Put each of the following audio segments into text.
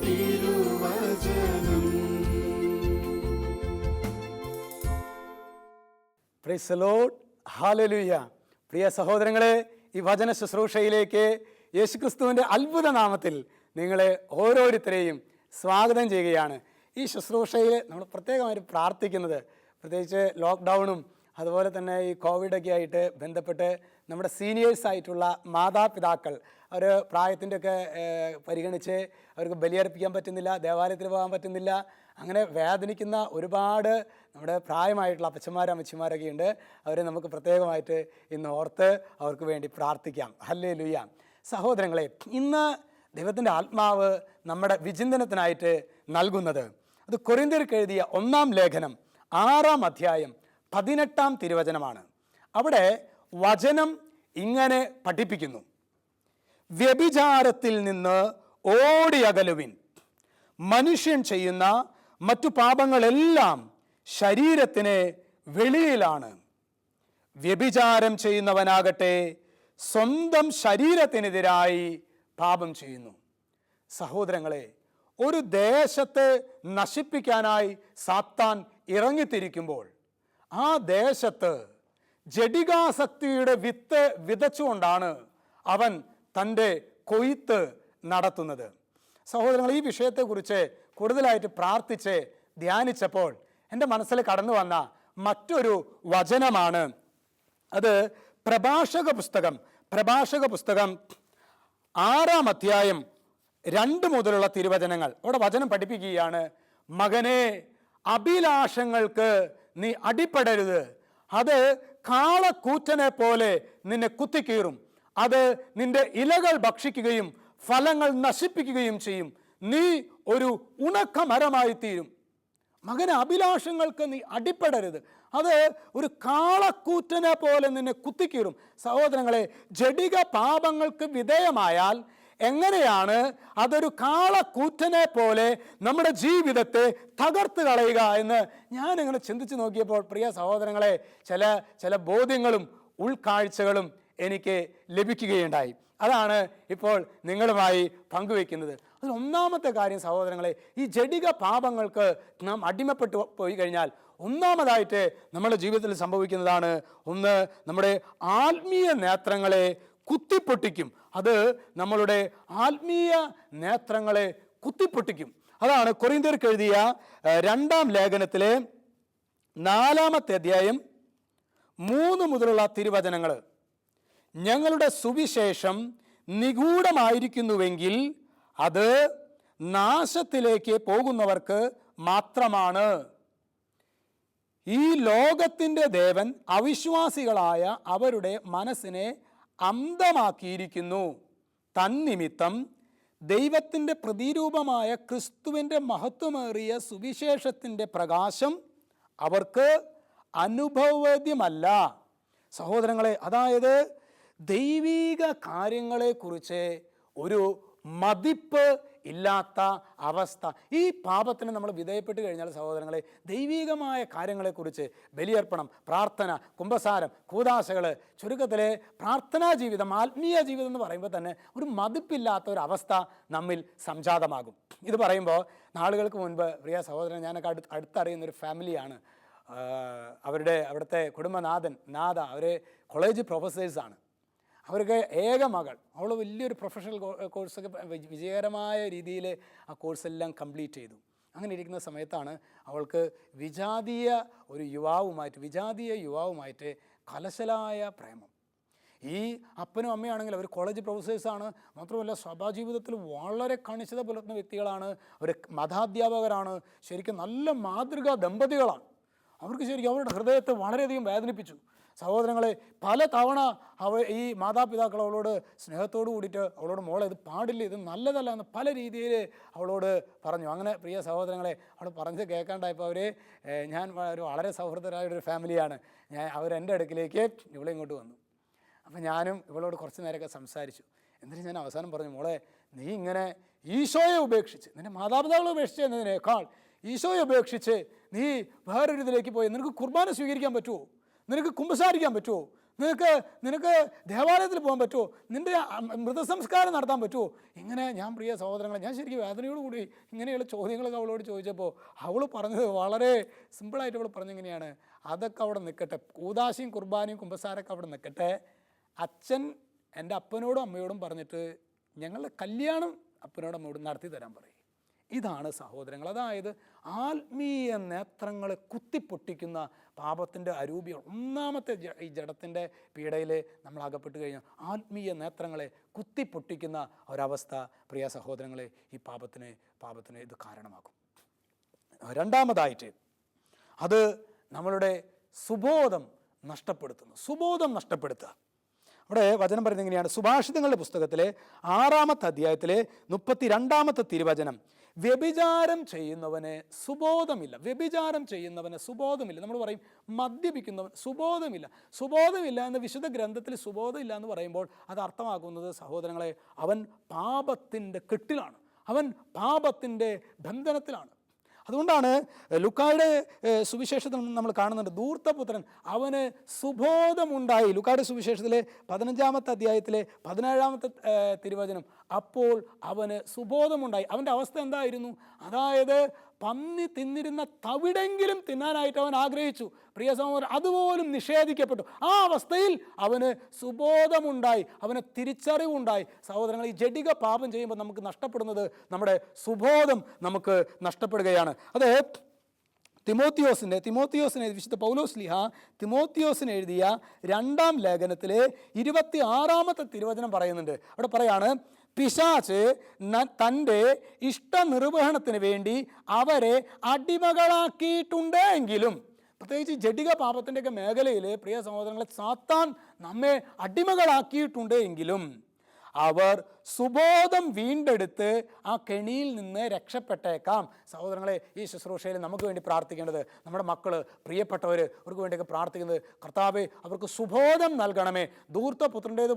തിരുവചനം. പ്രിയ സഹോദരങ്ങളെ ഈ വചന ശുശ്രൂഷയിലേക്ക് യേശുക്രിസ്തുവിന്റെ അത്ഭുത നാമത്തിൽ നിങ്ങളെ ഓരോരുത്തരെയും സ്വാഗതം ചെയ്യുകയാണ്. ഈ ശുശ്രൂഷയിൽ നമ്മൾ പ്രത്യേകമായിട്ട് പ്രാർത്ഥിക്കുന്നത് പ്രത്യേകിച്ച് ലോക്ക്ഡൗണും അതുപോലെ തന്നെ ഈ കോവിഡൊക്കെ ആയിട്ട് ബന്ധപ്പെട്ട് നമ്മുടെ സീനിയേഴ്സ് ആയിട്ടുള്ള മാതാപിതാക്കൾ അവർ പ്രായത്തിന്റെയൊക്കെ പരിഗണിച്ച് അവർക്ക് ബലിയർപ്പിക്കാൻ പറ്റുന്നില്ല ദേവാലയത്തിൽ പോകാൻ പറ്റുന്നില്ല അങ്ങനെ വേദനിക്കുന്ന ഒരുപാട് നമ്മുടെ പ്രായമായിട്ടുള്ള അപ്പച്ചന്മാരും അമ്മച്ചിമാരൊക്കെ ഉണ്ട്. അവരെ നമുക്ക് പ്രത്യേകമായിട്ട് ഇന്ന് ഓർത്ത് അവർക്ക് വേണ്ടി പ്രാർത്ഥിക്കാം. ഹല്ലേ ലുയ്യ സഹോദരങ്ങളെ ഇന്ന് ദൈവത്തിന്റെ ആത്മാവ് നമ്മുടെ വിചിന്തനത്തിനായിട്ട് നൽകുന്നത്. അത് കൊറിന്തിയർക്ക് എഴുതിയ ഒന്നാം ലേഖനം ആറാം അധ്യായം പതിനെട്ടാം തിരുവചനമാണ്. അവിടെ വചനം ഇങ്ങനെ പഠിപ്പിക്കുന്നു. വ്യഭിചാരത്തിൽ നിന്ന് ഓടിയകലുവിൻ മനുഷ്യൻ ചെയ്യുന്ന മറ്റു പാപങ്ങളെല്ലാം ശരീരത്തിന് വെളിയിലാണ്. വ്യഭിചാരം ചെയ്യുന്നവനാകട്ടെ സ്വന്തം ശരീരത്തിനെതിരായി പാപം ചെയ്യുന്നു. സഹോദരങ്ങളെ ഒരു ദേശത്തെ നശിപ്പിക്കാനായി സാത്താൻ ഇറങ്ങിത്തിരിക്കുമ്പോൾ ആ ദേശത്ത് ജഡികാസക്തിയുടെ വിത്ത് വിതച്ചുകൊണ്ടാണ് അവൻ തന്റെ കൊയ്ത്ത് നടത്തുന്നത്. സഹോദരങ്ങൾ ഈ വിഷയത്തെക്കുറിച്ച് കൂടുതലായിട്ട് പ്രാർത്ഥിച്ച് ധ്യാനിച്ചപ്പോൾ എന്റെ മനസ്സിൽ കടന്നു വന്ന മറ്റൊരു വചനമാണ്. അത് പ്രഭാഷക പുസ്തകം പ്രഭാഷക പുസ്തകം ആറാം അധ്യായം രണ്ട് മുതലുള്ള തിരുവചനങ്ങൾ. അവിടെ വചനം പഠിപ്പിക്കുകയാണ് മകനെ അഭിലാഷങ്ങൾക്ക് നീ അടിപ്പെടരുത് അത് കാളക്കൂറ്റനെ പോലെ നിന്നെ കുത്തിക്കീറും. അത് നിന്റെ ഇലകൾ ഭക്ഷിക്കുകയും ഫലങ്ങൾ നശിപ്പിക്കുകയും ചെയ്യും. നീ ഒരു ഉണക്ക മരമായി തീരും. മകന് അഭിലാഷങ്ങൾക്ക് നീ അടിപ്പെടരുത്. അത് ഒരു കാളക്കൂറ്റനെ പോലെ നിന്നെ കുത്തിക്കീറും. സഹോദരങ്ങളെ ജഡിക പാപങ്ങൾക്ക് വിധേയമായാൽ എങ്ങനെയാണ് അതൊരു കാളക്കൂറ്റനെ പോലെ നമ്മുടെ ജീവിതത്തെ തകർത്ത് കളയുക എന്ന് ഞാനിങ്ങനെ ചിന്തിച്ചു നോക്കിയപ്പോൾ പ്രിയ സഹോദരങ്ങളെ ചില ചില ബോധ്യങ്ങളും ഉൾക്കാഴ്ചകളും എനിക്ക് ലഭിക്കുകയുണ്ടായി. അതാണ് ഇപ്പോൾ നിങ്ങളുമായി പങ്കുവെക്കുന്നത് അതിൽ ഒന്നാമത്തെ കാര്യം സഹോദരങ്ങളെ ഈ ജഡിക പാപങ്ങൾക്ക് നാം അടിമപ്പെട്ടു പോയി കഴിഞ്ഞാൽ ഒന്നാമതായിട്ട് നമ്മുടെ ജീവിതത്തിൽ സംഭവിക്കുന്നതാണ് ഒന്ന് നമ്മുടെ ആത്മീയ നേത്രങ്ങളെ കുത്തിപ്പൊട്ടിക്കും. അത് നമ്മളുടെ ആത്മീയ നേത്രങ്ങളെ കുത്തിപ്പൊട്ടിക്കും. അതാണ് കൊറിന്തർക്ക് എഴുതിയ രണ്ടാം ലേഖനത്തിലെ നാലാമത്തെ അധ്യായം മൂന്ന് മുതലുള്ള തിരുവചനങ്ങൾ ഞങ്ങളുടെ സുവിശേഷം നിഗൂഢമായിരിക്കുന്നുവെങ്കിൽ അത് നാശത്തിലേക്ക് പോകുന്നവർക്ക് മാത്രമാണ്. ഈ ലോകത്തിന്റെ ദേവൻ അവിശ്വാസികളായ അവരുടെ മനസ്സിനെ അന്ധമാക്കിയിരിക്കുന്നു. തന്നിമിത്തം ദൈവത്തിന്റെ പ്രതിരൂപമായ ക്രിസ്തുവിന്റെ മഹത്വമേറിയ സുവിശേഷത്തിന്റെ പ്രകാശം അവർക്ക് അനുഭവവേദ്യമല്ല. സഹോദരങ്ങളെ അതായത് ദൈവീക കാര്യങ്ങളെക്കുറിച്ച് ഒരു മതിപ്പ് ഇല്ലാത്ത അവസ്ഥ. ഈ പാപത്തിന് നമ്മൾ വിധേയപ്പെട്ട് കഴിഞ്ഞാൽ സഹോദരങ്ങളെ ദൈവികമായ കാര്യങ്ങളെക്കുറിച്ച് ബലിയർപ്പണം പ്രാർത്ഥന കുംഭസാരം കൂതാശകൾ ചുരുക്കത്തിലെ പ്രാർത്ഥനാ ജീവിതം ആത്മീയ ജീവിതം എന്ന് പറയുമ്പോൾ തന്നെ ഒരു മതിപ്പില്ലാത്ത ഒരു അവസ്ഥ നമ്മിൽ സംജാതമാകും. ഇത് പറയുമ്പോൾ നാളുകൾക്ക് മുൻപ് പ്രിയ സഹോദരൻ ഞാനൊക്കെ അടുത്ത് അടുത്തറിയുന്ന ഒരു ഫാമിലിയാണ്. അവരുടെ അവിടുത്തെ കുടുംബനാഥൻ നാഥ അവർ കോളേജ് പ്രൊഫസേഴ്സാണ്. അവർക്ക് ഏക മകൾ. അവൾ വലിയൊരു പ്രൊഫഷണൽ കോഴ്സൊക്കെ വിജയകരമായ രീതിയിൽ ആ കോഴ്സെല്ലാം കംപ്ലീറ്റ് ചെയ്തു. അങ്ങനെ ഇരിക്കുന്ന സമയത്താണ് അവൾക്ക് വിജാതീയ ഒരു യുവാവുമായിട്ട് വിജാതീയ യുവാവുമായിട്ട് കലശലായ പ്രേമം. ഈ അപ്പനും അമ്മയാണെങ്കിൽ അവർ കോളേജ് പ്രൊഫസേഴ്സാണ് മാത്രമല്ല സഭാജീവിതത്തിൽ വളരെ കണിശത പുലർത്തുന്ന വ്യക്തികളാണ്. അവർ മതാധ്യാപകരാണ് ശരിക്കും നല്ല മാതൃകാ ദമ്പതികളാണ് അവർക്ക് ശരിക്കും അവരുടെ ഹൃദയത്തെ വളരെയധികം വേദനിപ്പിച്ചു. സഹോദരങ്ങളെ പല തവണ അവ ഈ മാതാപിതാക്കൾ അവളോട് സ്നേഹത്തോട് കൂടിയിട്ട് അവളോട് മോളെ ഇത് പാടില്ല ഇത് നല്ലതല്ല എന്ന് പല രീതിയിൽ അവളോട് പറഞ്ഞു. അങ്ങനെ പ്രിയ സഹോദരങ്ങളെ അവൾ പറഞ്ഞ് കേൾക്കാണ്ടായപ്പോൾ അവരെ ഞാൻ ഒരു വളരെ സൗഹൃദരായ ഒരു ഫാമിലിയാണ്. ഞാൻ അവരെന്റെ അടുക്കിലേക്ക് ഇവിടെ ഇങ്ങോട്ട് വന്നു. അപ്പം ഞാനും ഇവളോട് കുറച്ച് നേരമൊക്കെ സംസാരിച്ചു. എന്നിട്ട് ഞാൻ അവസാനം പറഞ്ഞു മോളെ നീ ഇങ്ങനെ ഈശോയെ ഉപേക്ഷിച്ച് നിന്റെ മാതാപിതാക്കളെ ഉപേക്ഷിച്ച് എന്നതിനേക്കാൾ ഈശോയെ ഉപേക്ഷിച്ച് നീ വേറൊരു ഇതിലേക്ക് പോയി. നിനക്ക് കുർബാന സ്വീകരിക്കാൻ പറ്റുമോ? നിനക്ക് കുമ്പസാരിക്കാൻ പറ്റുമോ? നിനക്ക് നിനക്ക് ദേവാലയത്തിൽ പോകാൻ പറ്റുമോ? നിന്റെ മൃതസംസ്കാരം നടത്താൻ പറ്റുമോ? ഇങ്ങനെ ഞാൻ പ്രിയ സഹോദരങ്ങളെ ഞാൻ ശരിക്കും വേദനയോടുകൂടി ഇങ്ങനെയുള്ള ചോദ്യങ്ങളൊക്കെ അവളോട് ചോദിച്ചപ്പോൾ അവൾ പറഞ്ഞത് വളരെ സിമ്പിളായിട്ട് അവൾ പറഞ്ഞിങ്ങനെയാണ്. അതൊക്കെ അവിടെ നിൽക്കട്ടെ കൂതാശയും കുർബാനയും കുമ്പസാരൊക്കെ അവിടെ നിൽക്കട്ടെ അച്ഛൻ എന്റെ അപ്പനോടും അമ്മയോടും പറഞ്ഞിട്ട് ഞങ്ങളുടെ കല്യാണം അപ്പനോടും അമ്മയോടും നടത്തി തരാൻ പറയും. ഇതാണ് സഹോദരങ്ങൾ. അതായത് ആത്മീയ നേത്രങ്ങളെ കുത്തിപ്പൊട്ടിക്കുന്ന പാപത്തിന്റെ അരൂപി ഒന്നാമത്തെ ഈ ജഡത്തിന്റെ പീഡയിൽ നമ്മൾ അകപ്പെട്ട് കഴിഞ്ഞാൽ ആത്മീയ നേത്രങ്ങളെ കുത്തിപ്പൊട്ടിക്കുന്ന ഒരവസ്ഥ പ്രിയ സഹോദരങ്ങളെ ഈ പാപത്തിന് പാപത്തിന് ഇത് കാരണമാകും രണ്ടാമതായിട്ട് അത് നമ്മളുടെ സുബോധം നഷ്ടപ്പെടുത്തുന്നു. സുബോധം നഷ്ടപ്പെടുത്തുക. അവിടെ വചനം പറയുന്നത് എങ്ങനെയാണ്? സുഭാഷിതങ്ങളുടെ പുസ്തകത്തിലെ ആറാമത്തെ അധ്യായത്തിലെ മുപ്പത്തി രണ്ടാമത്തെ തിരുവചനം. വ്യഭിചാരം ചെയ്യുന്നവന് സുബോധമില്ല. വ്യഭിചാരം ചെയ്യുന്നവന് സുബോധമില്ല. നമ്മൾ പറയും മദ്യപിക്കുന്നവൻ സുബോധമില്ല. സുബോധമില്ല എന്ന് വിശുദ്ധ ഗ്രന്ഥത്തിൽ സുബോധമില്ല എന്ന് പറയുമ്പോൾ അത് അർത്ഥമാക്കുന്നത് സഹോദരങ്ങളെ അവൻ പാപത്തിന്റെ കെട്ടിലാണ്. അവൻ പാപത്തിന്റെ ബന്ധനത്തിലാണ്. അതുകൊണ്ടാണ് ലുക്കായുടെ സുവിശേഷത്തിൽ നമ്മൾ കാണുന്നുണ്ട് ദൂർത്തപുത്രൻ അവന് സുബോധമുണ്ടായി. ലുക്കായുടെ സുവിശേഷത്തിലെ പതിനഞ്ചാമത്തെ അധ്യായത്തിലെ പതിനേഴാമത്തെ തിരുവചനം അപ്പോൾ അവന് സുബോധമുണ്ടായി. അവന്റെ അവസ്ഥ എന്തായിരുന്നു? അതായത് പന്നി തിന്നിരുന്ന തവിടെങ്കിലും തിന്നാനായിട്ട് അവൻ ആഗ്രഹിച്ചു. പ്രിയ സഹോദരൻ അതുപോലും നിഷേധിക്കപ്പെട്ടു. ആ അവസ്ഥയിൽ അവന് സുബോധമുണ്ടായി. അവന് തിരിച്ചറിവുണ്ടായി. സഹോദരങ്ങൾ ഈ ജഡിക പാപം ചെയ്യുമ്പോൾ നമുക്ക് നഷ്ടപ്പെടുന്നത് നമ്മുടെ സുബോധം നമുക്ക് നഷ്ടപ്പെടുകയാണ്. അത് തിമോത്തിയോസിന്റെ തിമോത്തിയോസിനെ വിശുദ്ധ പൗലോസ് ലിഹ തിമോത്തിയോസിന് എഴുതിയ രണ്ടാം ലേഖനത്തിലെ ഇരുപത്തി ആറാമത്തെ തിരുവചനം പറയുന്നുണ്ട്. അവിടെ പറയാണ് പിശാച്ച് തന്റെ ഇഷ്ടനിർവഹണത്തിന് വേണ്ടി അവരെ അടിമകളാക്കിയിട്ടുണ്ട് എങ്കിലും പ്രത്യേകിച്ച് ജഡിക പാപത്തിന്റെയൊക്കെ മേഖലയിൽ പ്രിയ സഹോദരങ്ങളെ സാത്താൻ നമ്മെ അടിമകളാക്കിയിട്ടുണ്ട് എങ്കിലും അവർ സുബോധം വീണ്ടെടുത്ത് ആ കെണിയിൽ നിന്ന് രക്ഷപ്പെട്ടേക്കാം. സഹോദരങ്ങളെ ഈ ശുശ്രൂഷയിൽ നമുക്ക് വേണ്ടി പ്രാർത്ഥിക്കേണ്ടത് നമ്മുടെ മക്കൾ പ്രിയപ്പെട്ടവർ അവർക്ക് വേണ്ടിയൊക്കെ പ്രാർത്ഥിക്കുന്നത് കർത്താവ് അവർക്ക് സുബോധം നൽകണമേ. ദൂർത്ത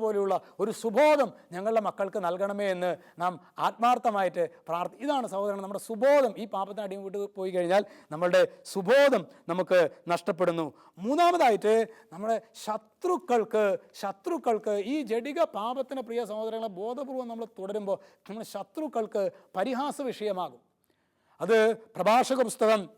പോലെയുള്ള ഒരു സുബോധം ഞങ്ങളുടെ മക്കൾക്ക് നൽകണമേ എന്ന് നാം ആത്മാർത്ഥമായിട്ട് പ്രാർത്ഥി ഇതാണ് സഹോദരൻ നമ്മുടെ സുബോധം. ഈ പാപത്തിന് വിട്ട് പോയി കഴിഞ്ഞാൽ നമ്മളുടെ സുബോധം നമുക്ക് നഷ്ടപ്പെടുന്നു. മൂന്നാമതായിട്ട് നമ്മുടെ ശത്രുക്കൾക്ക് ശത്രുക്കൾക്ക് ഈ ജഡിക പാപത്തിന് പ്രിയ സഹോദരങ്ങളെ ബോധപൂർവം നമ്മൾ തുടരുമ്പോൾ നമ്മുടെ ശത്രുക്കൾക്ക് പരിഹാസ വിഷയമാകും. അത് പ്രഭാഷക പുസ്തകം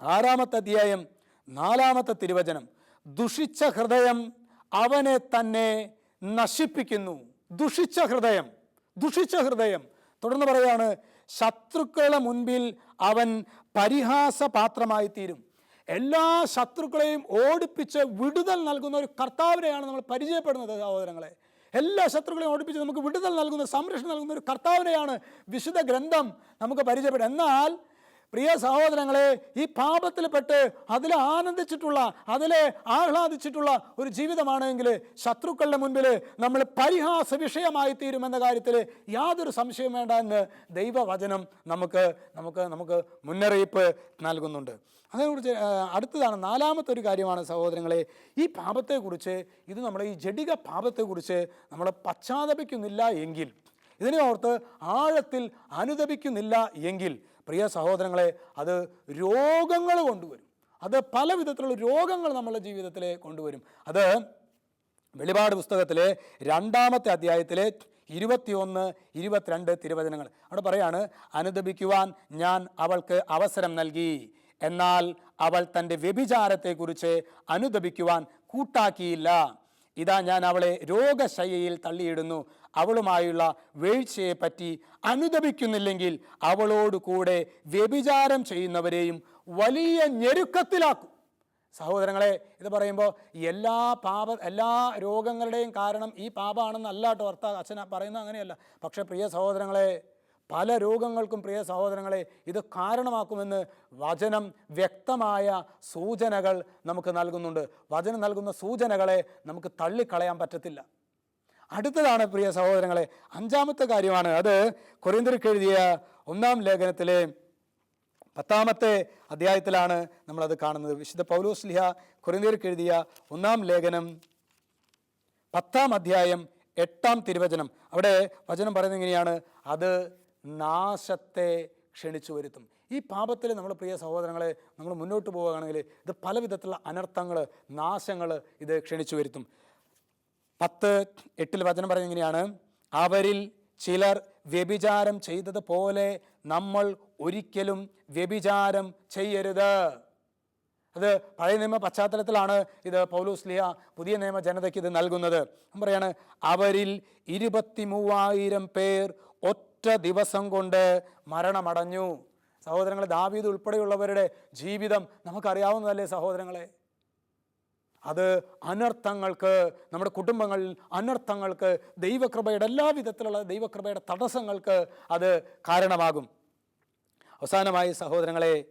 ആറാമത്തെ അധ്യായം നാലാമത്തെ തിരുവചനം. ദുഷിച്ച ഹൃദയം അവനെ തന്നെ നശിപ്പിക്കുന്നു. ദുഷിച്ച ഹൃദയം ദുഷിച്ച ഹൃദയം. തുടർന്ന് പറയാണ് ശത്രുക്കളുടെ മുൻപിൽ അവൻ പരിഹാസപാത്രമായി തീരും എല്ലാ ശത്രുക്കളെയും ഓടിപ്പിച്ച് വിടുതൽ നൽകുന്ന ഒരു കർത്താവിനെയാണ് നമ്മൾ പരിചയപ്പെടുന്നത് സഹോദരങ്ങളെ. എല്ലാ ശത്രുക്കളെയും ഓടിപ്പിച്ച് നമുക്ക് വിടുതൽ നൽകുന്ന സംരക്ഷണം നൽകുന്ന ഒരു കർത്താവിനെയാണ് വിശുദ്ധ ഗ്രന്ഥം നമുക്ക് പരിചയപ്പെടുക എന്നാൽ പ്രിയ സഹോദരങ്ങളെ ഈ പാപത്തിൽപ്പെട്ട് അതിൽ ആനന്ദിച്ചിട്ടുള്ള അതിൽ ആഹ്ലാദിച്ചിട്ടുള്ള ഒരു ജീവിതമാണെങ്കിൽ ശത്രുക്കളുടെ മുൻപിൽ നമ്മൾ പരിഹാസ വിഷയമായി തീരുമെന്ന കാര്യത്തിൽ യാതൊരു സംശയം വേണ്ട എന്ന് ദൈവവചനം നമുക്ക് നമുക്ക് നമുക്ക് മുന്നറിയിപ്പ് നൽകുന്നുണ്ട്. അതിനെക്കുറിച്ച് അടുത്തതാണ് നാലാമത്തെ ഒരു കാര്യമാണ് സഹോദരങ്ങളെ ഈ പാപത്തെക്കുറിച്ച് ഇത് നമ്മുടെ ഈ ജഡിക പാപത്തെക്കുറിച്ച് നമ്മൾ പശ്ചാത്തപിക്കുന്നില്ല എങ്കിൽ ഇതിനെ ഓർത്ത് ആഴത്തിൽ അനുദപിക്കുന്നില്ല എങ്കിൽ പ്രിയ സഹോദരങ്ങളെ അത് രോഗങ്ങൾ കൊണ്ടുവരും. അത് പല വിധത്തിലുള്ള രോഗങ്ങൾ നമ്മളുടെ ജീവിതത്തിൽ കൊണ്ടുവരും. അത് വെളിപാട് പുസ്തകത്തിലെ രണ്ടാമത്തെ അധ്യായത്തിലെ ഇരുപത്തിയൊന്ന് ഇരുപത്തിരണ്ട് തിരുവചനങ്ങൾ. അവിടെ പറയാണ് അനുദപിക്കുവാൻ ഞാൻ അവൾക്ക് അവസരം നൽകി. എന്നാൽ അവൾ തന്റെ വ്യഭിചാരത്തെക്കുറിച്ച് അനുദപിക്കുവാൻ കൂട്ടാക്കിയില്ല. ഇതാ ഞാൻ അവളെ രോഗശയ്യയിൽ തള്ളിയിടുന്നു. അവളുമായുള്ള വീഴ്ചയെ പറ്റി അനുദപിക്കുന്നില്ലെങ്കിൽ അവളോട് കൂടെ വ്യഭിചാരം ചെയ്യുന്നവരെയും വലിയ ഞെരുക്കത്തിലാക്കും. സഹോദരങ്ങളെ ഇത് പറയുമ്പോൾ എല്ലാ പാപ എല്ലാ രോഗങ്ങളുടെയും കാരണം ഈ പാപമാണെന്നല്ല കേട്ടോ ഭർത്താവ് അച്ഛന പറയുന്നത് അങ്ങനെയല്ല. പക്ഷേ പ്രിയ സഹോദരങ്ങളെ പല രോഗങ്ങൾക്കും പ്രിയ സഹോദരങ്ങളെ ഇത് കാരണമാക്കുമെന്ന് വചനം വ്യക്തമായ സൂചനകൾ നമുക്ക് നൽകുന്നുണ്ട്. വചനം നൽകുന്ന സൂചനകളെ നമുക്ക് തള്ളിക്കളയാൻ പറ്റത്തില്ല. അടുത്തതാണ് പ്രിയ സഹോദരങ്ങളെ അഞ്ചാമത്തെ കാര്യമാണ്. അത് കൊറിയന്തർക്ക് എഴുതിയ ഒന്നാം ലേഖനത്തിലെ പത്താമത്തെ അധ്യായത്തിലാണ് നമ്മളത് കാണുന്നത്. വിശുദ്ധ പൗലോസ്ലിഹ കൊറിയന്തർക്ക് എഴുതിയ ഒന്നാം ലേഖനം പത്താം അധ്യായം എട്ടാം തിരുവചനം. അവിടെ വചനം പറയുന്നത് എങ്ങനെയാണ്? അത് നാശത്തെ ക്ഷണിച്ചു വരുത്തും. ഈ പാപത്തിൽ നമ്മൾ പ്രിയ സഹോദരങ്ങളെ നമ്മൾ മുന്നോട്ട് പോവുകയാണെങ്കിൽ ഇത് പല വിധത്തിലുള്ള അനർത്ഥങ്ങൾ നാശങ്ങൾ ഇത് ക്ഷണിച്ചു വരുത്തും. പത്ത് എട്ടിൽ വചനം പറയുന്നത് എങ്ങനെയാണ് അവരിൽ ചിലർ വ്യഭിചാരം ചെയ്തതുപോലെ നമ്മൾ ഒരിക്കലും വ്യഭിചാരം ചെയ്യരുത്. അത് പഴയ നിയമ പശ്ചാത്തലത്തിലാണ് ഇത് പൗലൂസ് ലിയ പുതിയ നിയമ ജനതയ്ക്ക് ഇത് നൽകുന്നത്. പറയാണ് അവരിൽ ഇരുപത്തി മൂവായിരം പേർ ഒറ്റ ദിവസം കൊണ്ട് മരണമടഞ്ഞു. സഹോദരങ്ങളെ ദാവീദ് ഉൾപ്പെടെയുള്ളവരുടെ ജീവിതം നമുക്കറിയാവുന്നതല്ലേ സഹോദരങ്ങളെ? അത് അനർത്ഥങ്ങൾക്ക് നമ്മുടെ കുടുംബങ്ങളിൽ അനർത്ഥങ്ങൾക്ക് ദൈവകൃപയുടെ എല്ലാ വിധത്തിലുള്ള ദൈവകൃപയുടെ തടസ്സങ്ങൾക്ക് അത് കാരണമാകും. അവസാനമായി സഹോദരങ്ങളെ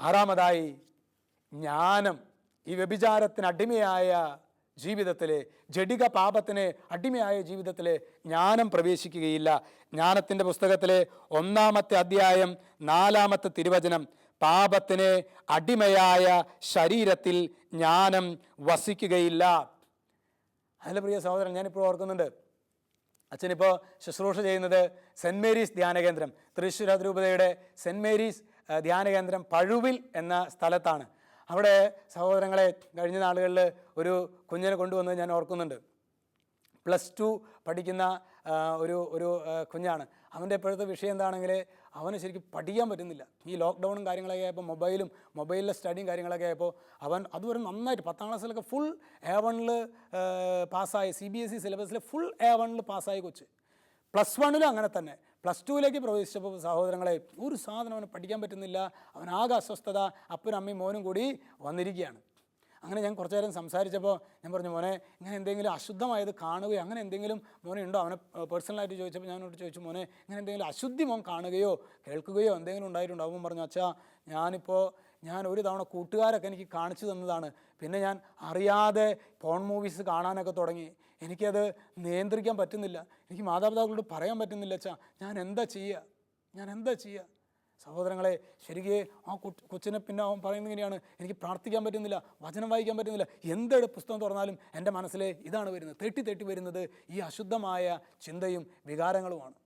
ആറാമതായി ജ്ഞാനം. ഈ വ്യഭിചാരത്തിന് അടിമയായ ജീവിതത്തിലെ ജഡിക പാപത്തിന് അടിമയായ ജീവിതത്തിലെ ജ്ഞാനം പ്രവേശിക്കുകയില്ല. ജ്ഞാനത്തിന്റെ പുസ്തകത്തിലെ ഒന്നാമത്തെ അധ്യായം നാലാമത്തെ തിരുവചനം പാപത്തിന് അടിമയായ ശരീരത്തിൽ ജ്ഞാനം വസിക്കുകയില്ല. അതിൽ പ്രിയ സഹോദരൻ ഞാനിപ്പോൾ ഓർക്കുന്നുണ്ട്. അച്ഛനിപ്പോൾ ശുശ്രൂഷ ചെയ്യുന്നത് സെന്റ് മേരീസ് ധ്യാനകേന്ദ്രം തൃശ്ശൂർ അതിരൂപതയുടെ സെന്റ് മേരീസ് ധ്യാന ധ്യാനകേന്ദ്രം പഴുവിൽ എന്ന സ്ഥലത്താണ്. അവിടെ സഹോദരങ്ങളെ കഴിഞ്ഞ നാളുകളിൽ ഒരു കുഞ്ഞിനെ കൊണ്ടുവന്ന് ഞാൻ ഓർക്കുന്നുണ്ട്. പ്ലസ് ടു പഠിക്കുന്ന ഒരു ഒരു കുഞ്ഞാണ്. അവന്റെ ഇപ്പോഴത്തെ വിഷയം എന്താണെങ്കിൽ അവന് ശരിക്കും പഠിക്കാൻ പറ്റുന്നില്ല. ഈ ലോക്ക്ഡൗണും കാര്യങ്ങളൊക്കെ ആയപ്പോൾ മൊബൈലും മൊബൈലിലെ സ്റ്റഡിയും കാര്യങ്ങളൊക്കെ ആയപ്പോൾ അവൻ അതുവരെ നന്നായിട്ട് പത്താം ക്ലാസ്സിലൊക്കെ ഫുൾ എ വണ്ണിൽ പാസ്സായി. സി ബി എസ് ഇ സിലബസിൽ ഫുൾ എ വണ്ണിൽ പാസ്സായി കൊച്ച്. പ്ലസ് വണ്ണിലും അങ്ങനെ തന്നെ. പ്ലസ് ടുവിലേക്ക് പ്രവേശിച്ചപ്പോൾ സഹോദരങ്ങളെ ഒരു സാധനം അവന് പഠിക്കാൻ പറ്റുന്നില്ല. അവനാകെ അസ്വസ്ഥത. അപ്പനും അമ്മയും മോനും കൂടി വന്നിരിക്കുകയാണ്. അങ്ങനെ ഞാൻ കുറച്ചു നേരം സംസാരിച്ചപ്പോൾ ഞാൻ പറഞ്ഞു മോനെ ഇങ്ങനെ എന്തെങ്കിലും അശുദ്ധമായത് കാണുകയോ അങ്ങനെ എന്തെങ്കിലും മോനെ ഉണ്ടോ? അവനെ പേഴ്സണലായിട്ട് ചോദിച്ചപ്പോൾ ഞാനോട് ചോദിച്ചു മോനെ ഇങ്ങനെ എന്തെങ്കിലും അശുദ്ധി മോൻ കാണുകയോ കേൾക്കുകയോ എന്തെങ്കിലും ഉണ്ടായിട്ടുണ്ടോ അവൻ പറഞ്ഞു അച്ഛാ ഞാനിപ്പോൾ ഞാൻ ഒരു തവണ കൂട്ടുകാരൊക്കെ എനിക്ക് കാണിച്ചു തന്നതാണ്. പിന്നെ ഞാൻ അറിയാതെ ഫോൺ മൂവീസ് കാണാനൊക്കെ തുടങ്ങി. എനിക്കത് നിയന്ത്രിക്കാൻ പറ്റുന്നില്ല. എനിക്ക് മാതാപിതാക്കളോട് പറയാൻ പറ്റുന്നില്ല അച്ഛാ. ഞാൻ എന്താ ചെയ്യുക ഞാൻ എന്താ ചെയ്യുക സഹോദരങ്ങളെ ശരിക്ക് ആ കൊച്ചിനെ പിന്നെ അവൻ പറയുന്നത് ഇങ്ങനെയാണ്. എനിക്ക് പ്രാർത്ഥിക്കാൻ പറ്റുന്നില്ല വചനം വായിക്കാൻ പറ്റുന്നില്ല. എന്തെടു പുസ്തകം തുറന്നാലും എന്റെ മനസ്സിലെ ഇതാണ് വരുന്നത്. തെട്ടി തെട്ടി വരുന്നത് ഈ അശുദ്ധമായ ചിന്തയും വികാരങ്ങളുമാണ്.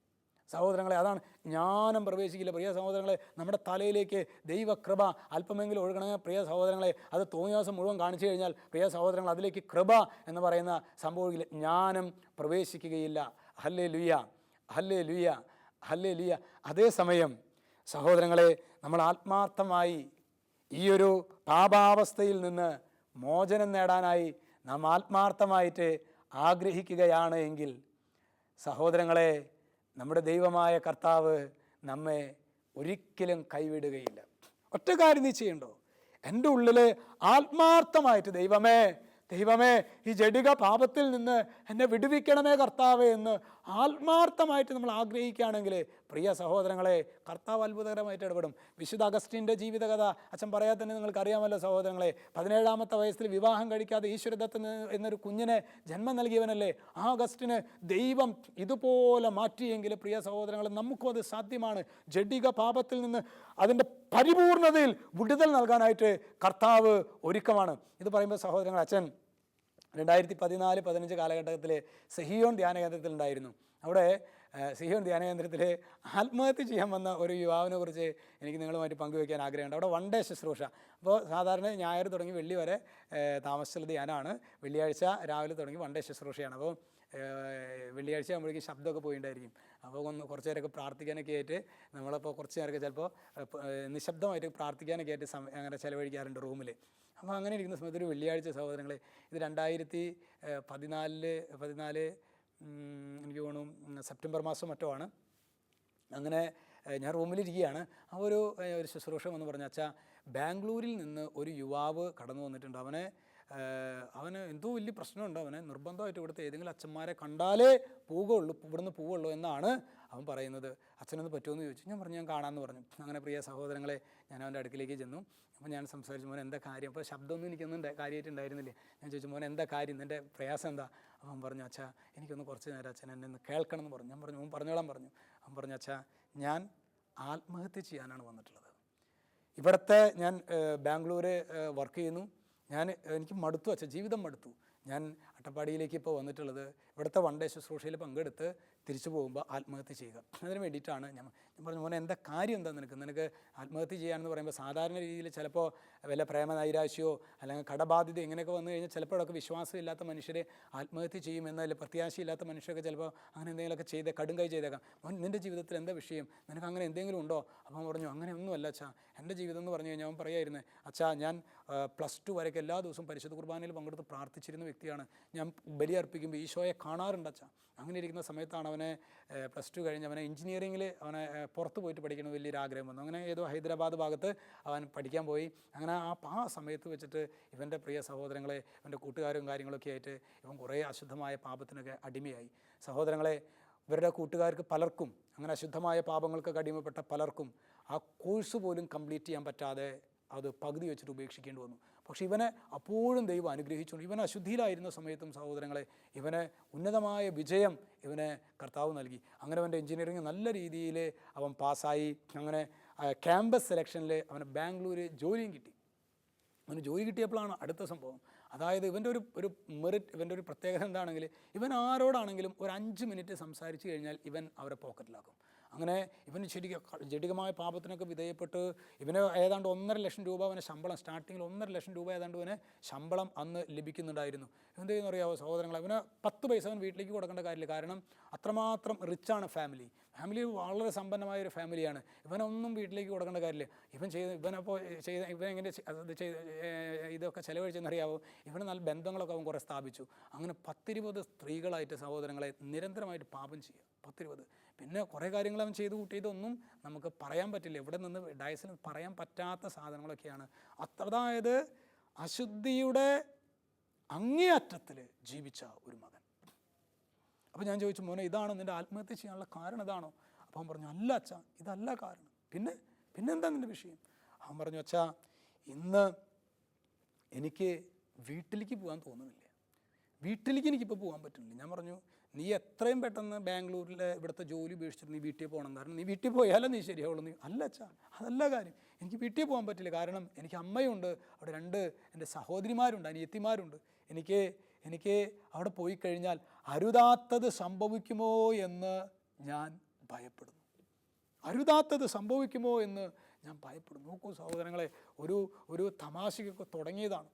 സഹോദരങ്ങളെ അതാണ് ജ്ഞാനം പ്രവേശിക്കില്ല. പ്രിയ സഹോദരങ്ങളെ നമ്മുടെ തലയിലേക്ക് ദൈവകൃപ അല്പമെങ്കിലും ഒഴുകണമെങ്കിൽ പ്രിയ സഹോദരങ്ങളെ അത് തോന്നിയാസം മുഴുവൻ കാണിച്ചു കഴിഞ്ഞാൽ പ്രിയ സഹോദരങ്ങൾ അതിലേക്ക് കൃപ എന്ന് പറയുന്ന സംഭവിക്കില്ല ജ്ഞാനം പ്രവേശിക്കുകയില്ല. ഹല്ലേ ലുയ ഹല്ലേ ലുയ ഹല്ലേ ലുയ അതേസമയം സഹോദരങ്ങളെ നമ്മൾ ആത്മാർത്ഥമായി ഈ ഒരു പാപാവസ്ഥയിൽ നിന്ന് മോചനം നേടാനായി നാം ആത്മാർത്ഥമായിട്ട് ആഗ്രഹിക്കുകയാണ് എങ്കിൽ സഹോദരങ്ങളെ നമ്മുടെ ദൈവമായ കർത്താവ് നമ്മെ ഒരിക്കലും കൈവിടുകയില്ല. ഒറ്റ കാര്യം നീ ചെയ്യണ്ടോ? എന്റെ ഉള്ളിൽ ആത്മാർത്ഥമായിട്ട് ദൈവമേ ദൈവമേ ഈ ജഡിക പാപത്തിൽ നിന്ന് എന്നെ വിടുവിക്കണമേ കർത്താവേ എന്ന് ആത്മാർത്ഥമായിട്ട് നമ്മൾ ആഗ്രഹിക്കുകയാണെങ്കിൽ പ്രിയ സഹോദരങ്ങളെ കർത്താവ് അത്ഭുതകരമായിട്ട് ഇടപെടും. വിശുദ്ധ അഗസ്റ്റിന്റെ ജീവിതകഥ അച്ഛൻ പറയാൻ തന്നെ നിങ്ങൾക്ക് അറിയാമല്ലോ സഹോദരങ്ങളെ. പതിനേഴാമത്തെ വയസ്സിൽ വിവാഹം കഴിക്കാതെ ഈശ്വരദത്തൻ എന്നൊരു കുഞ്ഞിനെ ജന്മം നൽകിയവനല്ലേ ആ അഗസ്റ്റിന് ദൈവം ഇതുപോലെ മാറ്റിയെങ്കിൽ പ്രിയ സഹോദരങ്ങളെ നമുക്കും അത് സാധ്യമാണ്. ജഡിക പാപത്തിൽ നിന്ന് അതിന്റെ പരിപൂർണതയിൽ വിടുതൽ നൽകാനായിട്ട് കർത്താവ് ഒരുക്കമാണ്. ഇത് പറയുമ്പോൾ സഹോദരങ്ങൾ അച്ഛൻ രണ്ടായിരത്തി പതിനാല് പതിനഞ്ച് കാലഘട്ടത്തിൽ സെഹിയോൺ ധ്യാന കേന്ദ്രത്തിലുണ്ടായിരുന്നു അവിടെ സിഹിയോൺ സെഹിയോൺ ധ്യാന കേന്ദ്രത്തിൽ ആത്മഹത്യ ചെയ്യാൻ വന്ന ഒരു യുവാവിനെ കുറിച്ച് എനിക്ക് നിങ്ങളുമായിട്ട് പങ്കുവയ്ക്കാൻ ആഗ്രഹമുണ്ട്. അവിടെ വൺ ഡേ ശുശ്രൂഷ. അപ്പോൾ സാധാരണ ഞായർ തുടങ്ങി വെള്ളി വരെ താമസിച്ചുള്ള ധ്യാനമാണ്. വെള്ളിയാഴ്ച രാവിലെ തുടങ്ങി വൺ ഡേ ശുശ്രൂഷയാണ്. അപ്പോൾ വെള്ളിയാഴ്ച ആകുമ്പോഴേക്കും ശബ്ദമൊക്കെ പോയിട്ടുണ്ടായിരിക്കും അപ്പോൾ ഒന്ന് കുറച്ച് നേരമൊക്കെ പ്രാർത്ഥിക്കാനൊക്കെ ആയിട്ട് നമ്മളപ്പോൾ കുറച്ച് നേരമൊക്കെ ചിലപ്പോൾ നിശബ്ദമായിട്ട് പ്രാർത്ഥിക്കാനൊക്കെ ആയിട്ട് സമയം അങ്ങനെ ചിലവഴിക്കാറുണ്ട് റൂമിൽ അപ്പോൾ അങ്ങനെ ഇരിക്കുന്ന സമയത്ത് ഒരു വെള്ളിയാഴ്ച സഹോദരങ്ങളെ ഇത് രണ്ടായിരത്തി പതിനാലിൽ പതിനാല് എനിക്ക് തോന്നുന്നു സെപ്റ്റംബർ മാസം മറ്റോ ആണ്. അങ്ങനെ ഞാൻ റൂമിലിരിക്കുകയാണ്. ആ ഒരു ഒരു ശുശ്രൂഷ എന്ന് പറഞ്ഞാച്ചാൽ അച്ഛാ ബാംഗ്ലൂരിൽ നിന്ന് ഒരു യുവാവ് കടന്നു വന്നിട്ടുണ്ട്. അവനെ അവന് എന്തോ വലിയ പ്രശ്നമുണ്ട്. അവന് നിർബന്ധമായിട്ട് ഇവിടുത്തെ ഏതെങ്കിലും അച്ഛന്മാരെ കണ്ടാലേ പോവുകയുള്ളൂ ഇവിടുന്ന് പോവുള്ളൂ എന്നാണ് അവൻ പറയുന്നത്. അച്ഛനൊന്ന് പറ്റുമെന്ന് ചോദിച്ചു. ഞാൻ പറഞ്ഞു ഞാൻ കാണാമെന്ന് പറഞ്ഞു. അങ്ങനെ പ്രിയ സഹോദരങ്ങളെ ഞാൻ അവന്റെ അടുക്കിലേക്ക് ചെന്നു. അപ്പോൾ ഞാൻ സംസാരിച്ചു മോനെ എന്താ കാര്യം? അപ്പോൾ ശബ്ദമൊന്നും എനിക്കൊന്നും കാര്യമായിട്ട് ഉണ്ടായിരുന്നില്ലേ ഞാൻ ചോദിച്ചു മോനെ എന്താ കാര്യം? എന്റെ പ്രയാസം എന്താ? അവൻ പറഞ്ഞു അച്ഛാ എനിക്കൊന്ന് കുറച്ച് നേരം അച്ഛൻ എന്നെ ഒന്ന് കേൾക്കണം എന്ന് പറഞ്ഞു. ഞാൻ പറഞ്ഞു അവൻ പറഞ്ഞോളാൻ പറഞ്ഞു. അവൻ പറഞ്ഞു അച്ഛാ ഞാൻ ആത്മഹത്യ ചെയ്യാനാണ് വന്നിട്ടുള്ളത്. ഇവിടുത്തെ ഞാൻ ബാംഗ്ലൂർ വർക്ക് ചെയ്യുന്നു. ഞാൻ എനിക്ക് മടുത്തു അച്ഛാ ജീവിതം മടുത്തു. ഞാൻ അട്ടപ്പാടിയിലേക്ക് ഇപ്പോൾ വന്നിട്ടുള്ളത് ഇവിടുത്തെ വൺ ഡേ ശുശ്രൂഷയിൽ പങ്കെടുത്ത് തിരിച്ചു പോകുമ്പോൾ ആത്മഹത്യ ചെയ്യുക. അതിന് വേണ്ടിയിട്ടാണ് ഞാൻ ഞാൻ പറഞ്ഞു മോനെ എന്താ കാര്യം എന്താ നിനക്ക്? നിനക്ക് ആത്മഹത്യ ചെയ്യാമെന്ന് പറയുമ്പോൾ സാധാരണ രീതിയിൽ ചിലപ്പോൾ വല്ല പ്രേമ നൈരാശ്യോ അല്ലെങ്കിൽ കടബാധ്യത ഇങ്ങനെയൊക്കെ വന്നു കഴിഞ്ഞാൽ ചിലപ്പോഴൊക്കെ വിശ്വാസമില്ലാത്ത മനുഷ്യർ ആത്മഹത്യ ചെയ്യുമെന്ന് അല്ലെങ്കിൽ പ്രത്യാശയില്ലാത്ത മനുഷ്യരൊക്കെ ചിലപ്പോൾ അങ്ങനെ എന്തെങ്കിലുമൊക്കെ ചെയ്ത് കടും കൈ ചെയ്തേക്കാം. മോൻ നിന്റെ ജീവിതത്തിൽ എന്താ വിഷയം? നിനക്ക് അങ്ങനെ എന്തെങ്കിലും ഉണ്ടോ? അപ്പം അവൻ പറഞ്ഞു അങ്ങനെ ഒന്നുമല്ല അച്ഛാ. എന്റെ ജീവിതം എന്ന് പറഞ്ഞു കഴിഞ്ഞാൽ അവൻ പറയായിരുന്നു അച്ഛാ ഞാൻ പ്ലസ് ടു വരെയൊക്കെ എല്ലാ ദിവസവും പരിശുദ്ധ കുർബാനയിൽ പങ്കെടുത്ത് പ്രാർത്ഥിച്ചിരുന്ന വ്യക്തിയാണ്. ഞാൻ ബലിയർപ്പിക്കുമ്പോൾ ഈശോയെ കാണാറുണ്ട് അച്ഛാ. അങ്ങനെ ഇരിക്കുന്ന സമയത്താണ് അവനെ പ്ലസ് ടു കഴിഞ്ഞ് അവനെ എഞ്ചിനീയറിങ്ങിൽ അവനെ പുറത്ത് പോയിട്ട് പഠിക്കണം വലിയൊരു ആഗ്രഹം വന്നു. അങ്ങനെ ഏതോ ഹൈദരാബാദ് ഭാഗത്ത് അവൻ പഠിക്കാൻ പോയി. അങ്ങനെ ആ ആ സമയത്ത് വെച്ചിട്ട് ഇവന്റെ പ്രിയ സഹോദരങ്ങളെ ഇവന്റെ കൂട്ടുകാരും കാര്യങ്ങളൊക്കെ ആയിട്ട് ഇവൻ കുറേ അശുദ്ധമായ പാപത്തിനൊക്കെ അടിമയായി. സഹോദരങ്ങളെ ഇവരുടെ കൂട്ടുകാർക്ക് പലർക്കും അങ്ങനെ അശുദ്ധമായ പാപങ്ങൾക്കൊക്കെ അടിമപ്പെട്ട പലർക്കും ആ കോഴ്സ് പോലും കംപ്ലീറ്റ് ചെയ്യാൻ പറ്റാതെ അത് പകുതി വെച്ചിട്ട് ഉപേക്ഷിക്കേണ്ടി വന്നു. പക്ഷേ ഇവനെ അപ്പോഴും ദൈവം അനുഗ്രഹിച്ചുകൊണ്ട് ഇവൻ അശുദ്ധിയിലായിരുന്ന സമയത്തും സഹോദരങ്ങളെ ഇവനെ ഉന്നതമായ വിജയം ഇവനെ കർത്താവ് നൽകി. അങ്ങനെ അവന്റെ എഞ്ചിനീയറിംഗ് നല്ല രീതിയിൽ അവൻ പാസ്സായി. അങ്ങനെ ക്യാമ്പസ് സെലക്ഷനിൽ അവന് ബാംഗ്ലൂർ ജോലിയും കിട്ടി. അവന് ജോലി കിട്ടിയപ്പോഴാണ് അടുത്ത സംഭവം. അതായത് ഇവന്റെ ഒരു ഒരു മെറിറ്റ് ഇവന്റെ ഒരു പ്രത്യേകത എന്താണെങ്കിൽ ഇവൻ ആരോടാണെങ്കിലും ഒരു അഞ്ച് മിനിറ്റ് സംസാരിച്ച് കഴിഞ്ഞാൽ ഇവൻ അവരെ പോക്കറ്റിലാക്കും. അങ്ങനെ ഇവന് ശരിക്കും ജടികമായ പാപത്തിനൊക്കെ വിധേയപ്പെട്ട് ഇവന് ഏതാണ്ട് ഒന്നര ലക്ഷം രൂപ അവന് ശമ്പളം സ്റ്റാർട്ടിങ്ങിൽ ഒന്നര ലക്ഷം രൂപ ഏതാണ്ട് ഇവന് ശമ്പളം അന്ന് ലഭിക്കുന്നുണ്ടായിരുന്നു. എന്ത് ചെയ്യുന്ന അറിയാമോ സഹോദരങ്ങൾ അവന് പത്ത് പൈസ അവൻ വീട്ടിലേക്ക് കൊടുക്കേണ്ട കാര്യമില്ല. കാരണം അത്രമാത്രം റിച്ചാണ് ഫാമിലി ഫാമിലി വളരെ സമ്പന്നമായ ഒരു ഫാമിലിയാണ് ഇവനൊന്നും വീട്ടിലേക്ക് കൊടുക്കേണ്ട കാര്യമില്ല. ഇവൻ ചെയ്ത് ഇവനപ്പോൾ ചെയ്ത ഇവൻ എങ്ങനെ അത് ചെയ്ത് ഇതൊക്കെ ചിലവഴിച്ചെന്നറിയാവോ? ഇവന് നല്ല ബന്ധങ്ങളൊക്കെ അവൻ കുറേ സ്ഥാപിച്ചു. അങ്ങനെ പത്തിരുപത് സ്ത്രീകളായിട്ട് സഹോദരങ്ങളെ നിരന്തരമായിട്ട് പാപം ചെയ്യുക. പത്തിരുപത്. പിന്നെ കുറേ കാര്യങ്ങൾ അവൻ ചെയ്ത് കൂട്ടിയതൊന്നും നമുക്ക് പറയാൻ പറ്റില്ല. ഇവിടെ നിന്ന് ഡയസിൽ പറയാൻ പറ്റാത്ത സാധനങ്ങളൊക്കെയാണ്. അത്ര അതായത് അശുദ്ധിയുടെ അങ്ങേയറ്റത്തിൽ ജീവിച്ച ഒരു മകൻ. അപ്പോൾ ഞാൻ ചോദിച്ചു മോനെ ഇതാണോ നിന്റെ ആത്മഹത്യ ചെയ്യാനുള്ള കാരണം? ഇതാണോ? അപ്പോൾ അവൻ പറഞ്ഞു അല്ല അച്ഛാ ഇതല്ല കാരണം. പിന്നെ പിന്നെന്താ നിന്റെ വിഷയം? അവൻ പറഞ്ഞു അച്ഛാ ഇന്ന് എനിക്ക് വീട്ടിലേക്ക് പോകാൻ തോന്നുന്നില്ല. വീട്ടിലേക്ക് എനിക്കിപ്പോൾ പോകാൻ പറ്റുന്നില്ല. ഞാൻ പറഞ്ഞു നീ എത്രയും പെട്ടെന്ന് ബാംഗ്ലൂരിലെ ഇവിടുത്തെ ജോലി ഉപേക്ഷിച്ചിട്ട് നീ വീട്ടിൽ പോകണം. കാരണം നീ വീട്ടിൽ പോയാലേ നീ ശരിയാവുള്ളൂ. നീ അല്ല അച്ഛാ അതല്ല കാര്യം. എനിക്ക് വീട്ടിൽ പോകാൻ പറ്റില്ല. കാരണം എനിക്ക് അമ്മയുണ്ട്. അവിടെ രണ്ട് എന്റെ സഹോദരിമാരുണ്ട് അനിയത്തിമാരുണ്ട്. എനിക്ക് എനിക്ക് അവിടെ പോയി കഴിഞ്ഞാൽ അരുതാത്തത് സംഭവിക്കുമോ എന്ന് ഞാൻ ഭയപ്പെടുന്നു. അരുതാത്തത് സംഭവിക്കുമോ എന്ന് ഞാൻ ഭയപ്പെടുന്നു. നോക്കൂ സഹോദരങ്ങളെ ഒരു ഒരു തമാശയൊക്കെ തുടങ്ങിയതാണ്.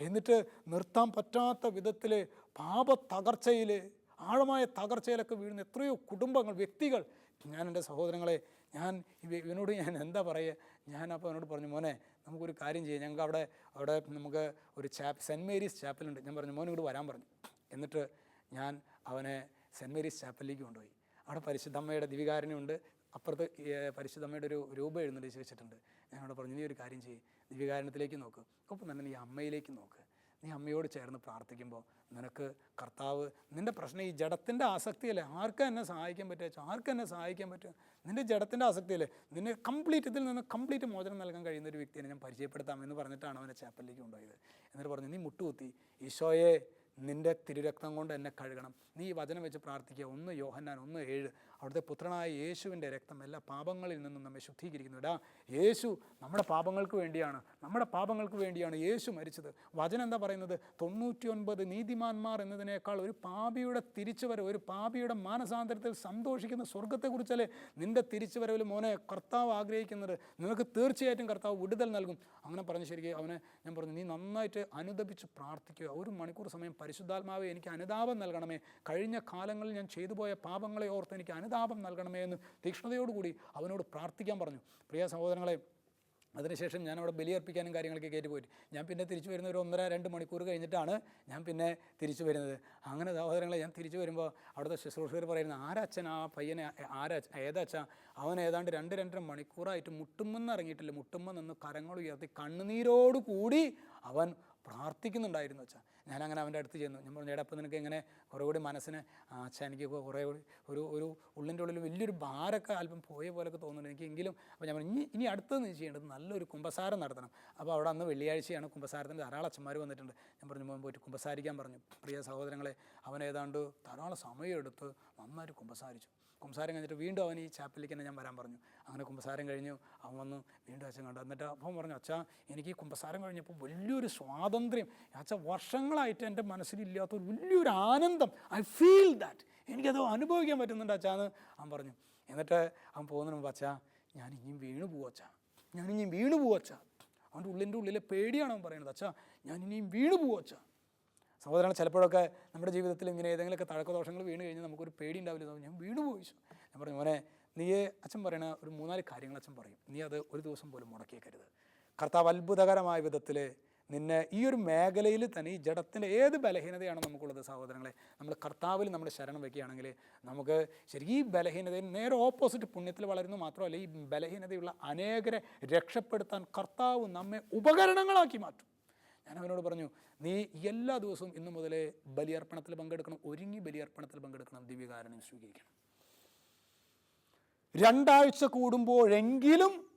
എന്നിട്ട് നിർത്താൻ പറ്റാത്ത വിധത്തിൽ പാപ തകർച്ചയിൽ ആഴമായ തകർച്ചയിലൊക്കെ വീഴുന്ന എത്രയോ കുടുംബങ്ങൾ വ്യക്തികൾ. ഞാൻ എന്റെ സഹോദരങ്ങളെ ഞാൻ ഇവ- ഇവനോട് ഞാൻ എന്താ പറയുക? ഞാൻ അപ്പോൾ അവനോട് പറഞ്ഞു മോനെ നമുക്കൊരു കാര്യം ചെയ്യാം. ഞങ്ങൾക്ക് അവിടെ അവിടെ നമുക്ക് ഒരു ചാപ്പ് സെന്റ് മേരീസ് ചാപ്പലുണ്ട്. ഞാൻ പറഞ്ഞു മോൻ ഇങ്ങോട്ട് വരാൻ പറഞ്ഞു. എന്നിട്ട് ഞാൻ അവനെ സെന്റ് മേരീസ് ചാപ്പലിലേക്ക് കൊണ്ടുപോയി. അവിടെ പരിശുദ്ധമ്മയുടെ ദിവികാരനുണ്ട് അപ്പുറത്ത് ഈ, പരിശുദ്ധമ്മയുടെ ഒരു രൂപ എഴുന്നള്ളിച്ച് വെച്ചിട്ടുണ്ട് ഞാൻ അവിടെ പറഞ്ഞു നീ ഒരു കാര്യം ചെയ്യും. ദിവികാരണത്തിലേക്ക് നോക്ക്. ഒപ്പം തന്നെ നീ അമ്മയിലേക്ക് നോക്ക്. നീ അമ്മയോട് ചേർന്ന് പ്രാർത്ഥിക്കുമ്പോൾ നിനക്ക് കർത്താവ് നിന്റെ പ്രശ്നം ഈ ജഡത്തിന്റെ ആസക്തിയല്ലേ? ആർക്കും എന്നെ സഹായിക്കാൻ പറ്റുക? ആർക്കും എന്നെ സഹായിക്കാൻ പറ്റുക? നിന്റെ ജഡത്തിന്റെ ആസക്തിയല്ലേ? നിന്നെ കംപ്ലീറ്റ് ഇതിൽ നിന്ന് കംപ്ലീറ്റ് മോചനം നൽകാൻ കഴിയുന്ന ഒരു വ്യക്തിയെ ഞാൻ പരിചയപ്പെടുത്താം എന്ന് പറഞ്ഞിട്ടാണ് അവനെ ചാപ്പലിലേക്ക് കൊണ്ടുപോയത്. എന്നിട്ട് പറഞ്ഞു നീ മുട്ടുകുത്തി. ഈശോയെ നിന്റെ തിരുരക്തം കൊണ്ട് എന്നെ കഴുകണം. നീ ഈ വചനം വെച്ച് പ്രാർത്ഥിക്കുക. ഒന്ന് യോഹന്നാൻ ഒന്ന് ഏഴ്. അവിടുത്തെ പുത്രനായ യേശുവിന്റെ രക്തം എല്ലാ പാപങ്ങളിൽ നിന്നും നമ്മെ ശുദ്ധീകരിക്കുന്നു. ഇടാ യേശു നമ്മുടെ പാപങ്ങൾക്ക് വേണ്ടിയാണ്. നമ്മുടെ പാപങ്ങൾക്ക് വേണ്ടിയാണ് യേശു മരിച്ചത്. വചനം എന്താ പറയുന്നത്? തൊണ്ണൂറ്റി ഒൻപത് നീതിമാന്മാർ എന്നതിനേക്കാൾ ഒരു പാപിയുടെ തിരിച്ചുവരവ് ഒരു പാപിയുടെ മാനസാന്തരത്തിൽ സന്തോഷിക്കുന്ന സ്വർഗത്തെക്കുറിച്ചല്ലേ നിന്റെ തിരിച്ചുവരവിൽ മോനെ കർത്താവ് ആഗ്രഹിക്കുന്നത്? നിനക്ക് തീർച്ചയായിട്ടും കർത്താവ് വിടുതൽ നൽകും. അങ്ങനെ പറഞ്ഞ ശരിക്കും അവനെ ഞാൻ പറഞ്ഞു നീ നന്നായിട്ട് അനുദപിച്ച് പ്രാർത്ഥിക്കുക. ഒരു മണിക്കൂർ സമയം പരിശുദ്ധാത്മാവെ എനിക്ക് അനുതാപം നൽകണമേ. കഴിഞ്ഞ കാലങ്ങളിൽ ഞാൻ ചെയ്തു പോയ പാപങ്ങളെ ഓർത്ത് എനിക്ക് അനുതാപം നൽകണമേ എന്ന് തീക്ഷ്ണതയോടുകൂടി അവനോട് പ്രാർത്ഥിക്കാൻ പറഞ്ഞു. പ്രിയ സഹോദരങ്ങളെ അതിനുശേഷം ഞാൻ അവിടെ ബലിയർപ്പിക്കാനും കാര്യങ്ങളൊക്കെ കയറ്റി പോയിട്ട്. ഞാൻ പിന്നെ തിരിച്ചു വരുന്ന ഒരു ഒന്നര രണ്ട് മണിക്കൂർ കഴിഞ്ഞിട്ടാണ് ഞാൻ പിന്നെ തിരിച്ചു വരുന്നത്. അങ്ങനെ സഹോദരങ്ങളെ ഞാൻ തിരിച്ചു വരുമ്പോൾ അവിടുത്തെ ശുശ്രൂഷകർ പറയുന്നത് ആരച്ഛൻ ആ പയ്യനെ ആരാ ഏതച്ഛ അവൻ ഏതാണ്ട് രണ്ട് രണ്ടര മണിക്കൂറായിട്ട് മുട്ടുമെന്ന് ഇറങ്ങിയിട്ടില്ല. മുട്ടുമ്പോൾ നിന്ന് കരങ്ങൾ ഉയർത്തി കണ്ണുനീരോടുകൂടി അവൻ പ്രാർത്ഥിക്കുന്നുണ്ടായിരുന്നു അച്ഛാ. ഞാൻ അങ്ങനെ അവന്റെ അടുത്ത് ചെന്നു. ഞാൻ പറഞ്ഞു ചേട്ടപ്പം നിനക്ക് എങ്ങനെ കുറേ കൂടി മനസ്സിന് അച്ഛാ എനിക്ക് കുറേ കൂടി ഒരു ഒരു ഉള്ളിന്റെ ഉള്ളിൽ വലിയൊരു ഭാരമൊക്കെ അല്പം പോയ പോലെയൊക്കെ തോന്നുന്നുണ്ട് എനിക്ക് എങ്കിലും അപ്പോൾ ഞാൻ പറഞ്ഞു ഇനി ഇനി അടുത്തത് നീ ചെയ്യേണ്ടത് നല്ലൊരു കുമ്പസാരം നടത്തണം. അപ്പോൾ അവിടെ അന്ന് വെള്ളിയാഴ്ചയാണ് കുമ്പസാരത്തിന് ധാരാളം അച്ഛന്മാർ വന്നിട്ടുണ്ട്. ഞാൻ പറഞ്ഞു മോൻ പോയിട്ട് കുമ്പസാരിക്കാൻ പറഞ്ഞു. പ്രിയ സഹോദരങ്ങളെ അവൻ ഏതാണ്ട് ധാരാളം സമയമെടുത്ത് നന്നായിട്ട് കുമ്പസാരിച്ചു കുമ്പസാരം കഴിഞ്ഞിട്ട് വീണ്ടും അവൻ ഈ ചാപ്പലിലേക്ക് തന്നെ ഞാൻ വരാൻ പറഞ്ഞു. അങ്ങനെ കുമ്പസാരം കഴിഞ്ഞു. അവൻ വന്നു വീണ്ടും അച്ഛൻ കണ്ടു. എന്നിട്ട് അപ്പം പറഞ്ഞു അച്ഛാ എനിക്ക് ഈ കുമ്പസാരം കഴിഞ്ഞപ്പോൾ വലിയൊരു സ്വാതന്ത്ര്യം അച്ഛ വർഷങ്ങളായിട്ട് എന്റെ മനസ്സിലില്ലാത്ത ഒരു വലിയൊരു ആനന്ദം. ഐ ഫീൽ ദാറ്റ് എനിക്കത് അനുഭവിക്കാൻ പറ്റുന്നുണ്ട് അച്ഛാന്ന് അവൻ പറഞ്ഞു. എന്നിട്ട് അവൻ പോകുന്നതിന് മുമ്പ് അച്ഛാ ഞാൻ ഇനിയും വീണു പോവച്ചാ ഞാൻ ഇനിയും വീണു പോവച്ചാ അവന്റെ ഉള്ളിന്റെ ഉള്ളിലെ പേടിയാണ് അവൻ പറയുന്നത്. അച്ഛാ ഞാൻ ഇനിയും വീണു പോവച്ചാ സഹോദരങ്ങൾ ചിലപ്പോഴൊക്കെ നമ്മുടെ ജീവിതത്തിൽ ഇങ്ങനെ ഏതെങ്കിലുമൊക്കെ തഴക്കദോഷങ്ങൾ വീണ് കഴിഞ്ഞാൽ നമുക്കൊരു പേടി ഉണ്ടാവില്ല. ഞാൻ വീണ് പോയി. ഞാൻ പറഞ്ഞു മോനെ നീ അച്ഛൻ പറയണ ഒരു മൂന്നാൽ കാര്യങ്ങൾ അച്ഛൻ പറയും. നീ അത് ഒരു ദിവസം പോലും മുടക്കിയേക്കരുത്. കർത്താവ് അത്ഭുതകരമായ വിധത്തിൽ നിന്നെ ഈ ഒരു മേഖലയിൽ തന്നെ ഈ ജഡത്തിന്റെ ഏത് ബലഹീനതയാണ് നമുക്കുള്ളത് സഹോദരങ്ങളെ നമ്മൾ കർത്താവിൽ നമ്മൾ ശരണം വയ്ക്കുകയാണെങ്കിൽ നമുക്ക് ശരിക്കും ഈ ബലഹീനതയിൽ നേരെ ഓപ്പോസിറ്റ് പുണ്യത്തിൽ വളരുന്നു മാത്രമല്ല ഈ ബലഹീനതയുള്ള അനേകരെ രക്ഷപ്പെടുത്താൻ കർത്താവ് നമ്മെ ഉപകരണങ്ങളാക്കി മാറ്റും. ഞാൻ അവനോട് പറഞ്ഞു നീ എല്ലാ ദിവസവും ഇന്നു മുതലേ ബലിയർപ്പണത്തിൽ പങ്കെടുക്കണം ഒരുങ്ങി ബലിയർപ്പണത്തിൽ പങ്കെടുക്കണം ദിവ്യകാരണം സ്വീകരിക്കണം. രണ്ടാഴ്ച കൂടുമ്പോഴെങ്കിലും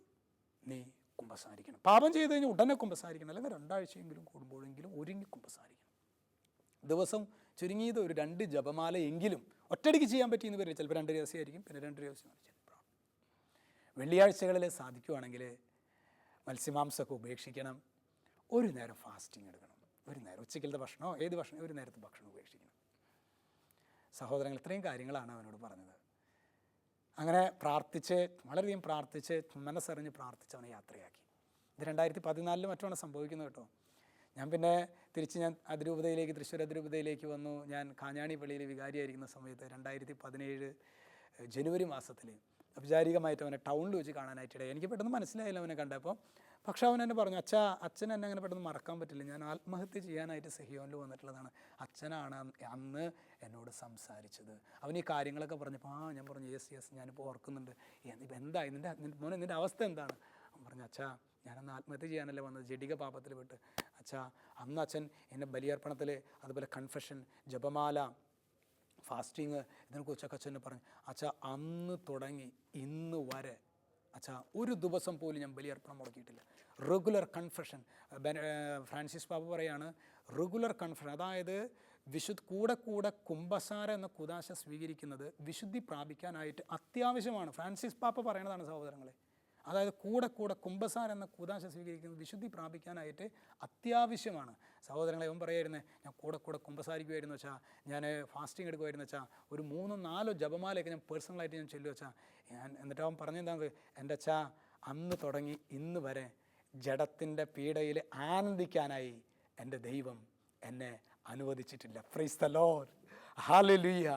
നീ കുമ്പസാരിക്കണം. പാപം ചെയ്ത് കഴിഞ്ഞാൽ ഉടനെ കുമ്പസാരിക്കണം. അല്ലെങ്കിൽ രണ്ടാഴ്ചയെങ്കിലും കൂടുമ്പോഴെങ്കിലും ഒരുങ്ങി കുമ്പസാരിക്കണം. ദിവസം ചുരുങ്ങിയത് ഒരു രണ്ട് ജപമാല എങ്കിലും ഒറ്റയടിക്ക് ചെയ്യാൻ പറ്റിയെന്ന് വരില്ല. ചിലപ്പോൾ രണ്ട് ദിവസമായിരിക്കും പിന്നെ രണ്ട് ദിവസം വെള്ളിയാഴ്ചകളിൽ സാധിക്കുവാണെങ്കിൽ മത്സ്യമാംസമൊക്കെ ഉപേക്ഷിക്കണം. ഒരു നേരം ഫാസ്റ്റിംഗ് എടുക്കണം. ഒരു നേരം ഉച്ചക്കലത്തെ ഭക്ഷണമോ ഏത് ഭക്ഷണം ഒരു നേരത്തെ ഭക്ഷണം ഉപേക്ഷിക്കണം. സഹോദരങ്ങൾ ഇത്രയും കാര്യങ്ങളാണ് അവനോട് പറഞ്ഞത്. അങ്ങനെ പ്രാർത്ഥിച്ച് വളരെയധികം പ്രാർത്ഥിച്ച് മനസ്സറിഞ്ഞ് പ്രാർത്ഥിച്ച് അവനെ യാത്രയാക്കി. ഇത് രണ്ടായിരത്തി പതിനാലിൽ മറ്റുമാണ് സംഭവിക്കുന്നത് കേട്ടോ. ഞാൻ പിന്നെ തിരിച്ച് ഞാൻ അതിരൂപതയിലേക്ക് തൃശ്ശൂർ അതിരൂപതയിലേക്ക് വന്നു. ഞാൻ കാഞ്ഞാണി പള്ളിയിൽ വികാരിയായിരിക്കുന്ന സമയത്ത് രണ്ടായിരത്തി പതിനേഴ് ജനുവരി മാസത്തിൽ ഔപചാരികമായിട്ട് അവനെ ടൗണിൽ വെച്ച് കാണാനായിട്ടിടെ എനിക്ക് പെട്ടെന്ന് മനസ്സിലായില്ല അവനെ കണ്ടപ്പോൾ. പക്ഷെ അവൻ എന്നെ പറഞ്ഞു അച്ഛാ അച്ഛൻ എന്നെ അങ്ങനെ പെട്ടെന്ന് മറക്കാൻ പറ്റില്ല. ഞാൻ ആത്മഹത്യ ചെയ്യാനായിട്ട് സെഹിയോനിൽ വന്നിട്ടുള്ളതാണ്. അച്ഛനാണ് അന്ന് എന്നോട് സംസാരിച്ചത്. അവൻ ഈ കാര്യങ്ങളൊക്കെ പറഞ്ഞപ്പോൾ ആ ഞാൻ പറഞ്ഞു യെസ് യെസ് ഞാനിപ്പോൾ ഓർക്കുന്നുണ്ട്. ഇപ്പം നിന്റെ നിന്റെ മോനെ നിന്റെ അവസ്ഥ എന്താണ്? അവൻ പറഞ്ഞു അച്ഛാ ഞാനന്ന് ആത്മഹത്യ ചെയ്യാനല്ലേ വന്നത്. ജഡിക പാപത്തിൽ വിട്ട് അച്ഛാ അന്ന് അച്ഛൻ എന്നെ ബലിയർപ്പണത്തിൽ അതുപോലെ കൺഫെഷൻ ജപമാല ഫാസ്റ്റിങ് ഇതിനെക്കുറിച്ചൊക്കെ അച്ഛനെ പറഞ്ഞു. അച്ഛാ അന്ന് തുടങ്ങി ഇന്ന് വരെ അച്ഛാ ഒരു ദിവസം പോലും ഞാൻ ബലിയർപ്പണം മുടക്കിയിട്ടില്ല. റെഗുലർ കൺഫഷൻ ഫ്രാൻസിസ് പാപ്പ പറയാണ് റെഗുലർ കൺഫഷൻ അതായത് വിശുദ്ധ കൂടെ കൂടെ കുംഭസാര എന്ന കുദാശ സ്വീകരിക്കുന്നത് വിശുദ്ധി പ്രാപിക്കാനായിട്ട് അത്യാവശ്യമാണ്. ഫ്രാൻസിസ് പാപ്പ പറയണതാണ് സഹോദരങ്ങളെ. അതായത് കൂടെ കൂടെ കുംഭസാർ എന്ന കൂതാശ സ്വീകരിക്കുന്നത് വിശുദ്ധി പ്രാപിക്കാനായിട്ട് അത്യാവശ്യമാണ്. സഹോദരങ്ങളെ അവൻ പറയായിരുന്നേ ഞാൻ കൂടെ കൂടെ കുംഭസാരിക്കുമായിരുന്നു വെച്ചാൽ ഞാൻ ഫാസ്റ്റിംഗ് എടുക്കുമായിരുന്നു വെച്ചാൽ ഒരു മൂന്നോ നാലോ ജപമാലയൊക്കെ ഞാൻ പേഴ്സണലായിട്ട് ഞാൻ ചൊല്ലു വെച്ചാൽ ഞാൻ എന്നിട്ട് അവൻ പറഞ്ഞെന്താണ് എന്റെ അച്ഛാ അന്ന് തുടങ്ങി ഇന്ന് വരെ ജഡത്തിന്റെ പീഡയിൽ ആനന്ദിക്കാനായി എന്റെ ദൈവം എന്നെ അനുവദിച്ചിട്ടില്ല. ഫ്രൈസ് ദ ലോർ ഹാലലുയ്യ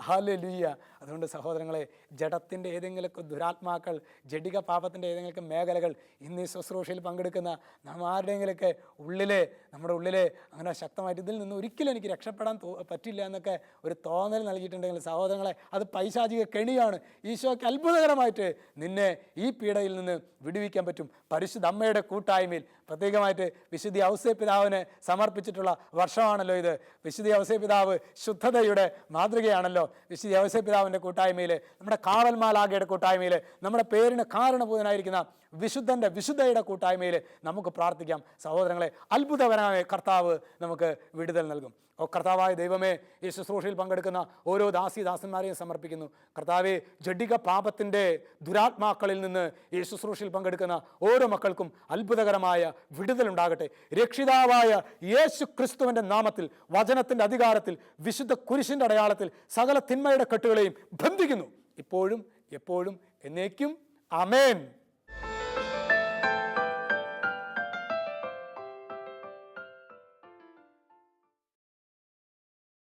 ഹാലലുയ്യ അതുകൊണ്ട് സഹോദരങ്ങളെ ജഡത്തിന്റെ ഏതെങ്കിലുമൊക്കെ ദുരാത്മാക്കൾ ജഡിക പാപത്തിന്റെ ഏതെങ്കിലുമൊക്കെ മേഖലകൾ ഇന്ന് ഈ ശുശ്രൂഷയിൽ പങ്കെടുക്കുന്ന നാം ആരുടെയെങ്കിലൊക്കെ ഉള്ളിലെ നമ്മുടെ ഉള്ളിലെ അങ്ങനെ ശക്തമായിട്ട് ഇതിൽ നിന്ന് ഒരിക്കലും എനിക്ക് രക്ഷപ്പെടാൻ പറ്റില്ല എന്നൊക്കെ ഒരു തോന്നൽ നൽകിയിട്ടുണ്ടെങ്കിൽ സഹോദരങ്ങളെ അത് പൈശാചിക കെണിയാണ്. ഈശോയ്ക്ക് അത്ഭുതകരമായിട്ട് നിന്നെ ഈ പീഡയിൽ നിന്ന് വിടുവിക്കാൻ പറ്റും. പരിശുദ്ധ അമ്മയുടെ കൂട്ടായ്മയിൽ പ്രത്യേകമായിട്ട് വിശുദ്ധി ഔസേ പിതാവിന് സമർപ്പിച്ചിട്ടുള്ള വർഷമാണല്ലോ ഇത്. വിശുദ്ധി ഔസേ പിതാവ് ശുദ്ധതയുടെ മാതൃകയാണല്ലോ. വിശുദ്ധി ഔസേ കൂട്ടായ്മയിൽ നമ്മുടെ കാവൽമാലാകയുടെ കൂട്ടായ്മയിൽ നമ്മുടെ പേരിന് കാരണഭൂതനായിരിക്കുന്ന വിശുദ്ധന്റെ വിശുദ്ധയുടെ കൂട്ടായ്മയിൽ നമുക്ക് പ്രാർത്ഥിക്കാം. സഹോദരങ്ങളെ അത്ഭുതകരമായ കർത്താവ് നമുക്ക് വിടുതൽ നൽകും. ഓ കർത്താവായ ദൈവമേ ഈ ശുശ്രൂഷയിൽ പങ്കെടുക്കുന്ന ഓരോ ദാസി ദാസന്മാരെയും സമർപ്പിക്കുന്നു. കർത്താവെ ജഡിക പാപത്തിന്റെ ദുരാത്മാക്കളിൽ നിന്ന് ഈ ശുശ്രൂഷയിൽ പങ്കെടുക്കുന്ന ഓരോ മക്കൾക്കും അത്ഭുതകരമായ വിടുതലുണ്ടാകട്ടെ രക്ഷിതാവായ യേശു ക്രിസ്തുവിന്റെ നാമത്തിൽ വചനത്തിന്റെ അധികാരത്തിൽ വിശുദ്ധ കുരിശിന്റെ അടയാളത്തിൽ സകല തിന്മയുടെ കെട്ടുകളെയും ബന്ധിക്കുന്നു. ഇപ്പോഴും എപ്പോഴും എന്നേക്കും അമേൻ